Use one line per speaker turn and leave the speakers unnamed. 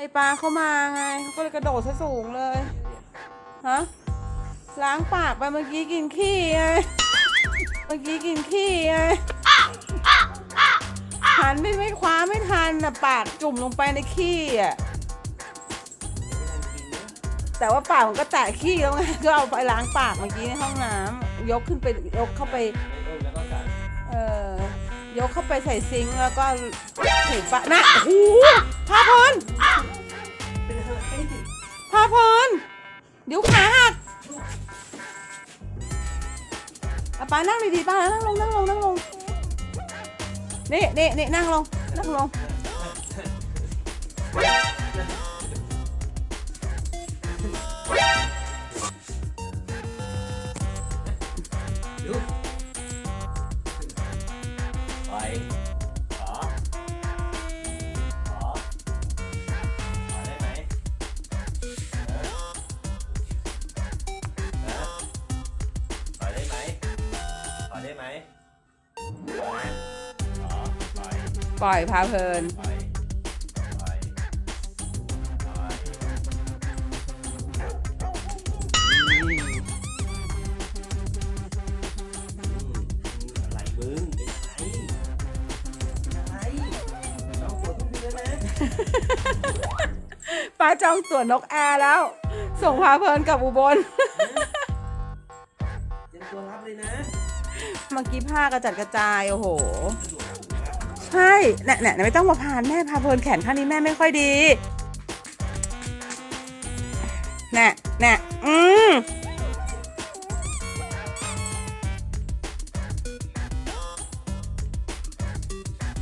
ไอปลาเข้ามาไงเขาก็เลยกระโดดซะสูงเลย ฮะ ล้างปากไปเมื่อกี้กินขี้ไง เมื่อกี้กินขี้ไงหันไม่ไม่คว้าไม่ทันน่ะปากจุ่มลงไปในขี้อะ แต่ว่าปากมันก็แตะขี้แล้วไง ก็เอาไปล้างปากเมื่อกี้ในห้องน้ำยกขึ้นไปยกเข้าไป เออยกเข้าไปใส่ซิงค์แล้วก็ถูปะนะโอ้ เดี๋ยวขาหักอะป้านั่งดีๆป้านั่งลงนั่งลงนั่งลงนี่นี่นี่นั่งลงนั่งลง
ดูไป
ปล่อยพาเพลิน
ไปไปไปอะไรมึงเป็นอะไรอะไรเอาหัวทุกทีแล้วนะ
ป้าจองตั๋วนกแอร์แล้ว ส่งพาเพลินกลับอุบล
เตรียมตัวรับเลยนะ
เมื่อกี้ผ้ากระจัดกระจาย โอ้โห ใช่เนี่ยเนี่ยไม่ต้องมาพานแม่พาเพลินแขนข้างนี้แม่ไม่ค่อยดีแน่แน่อืม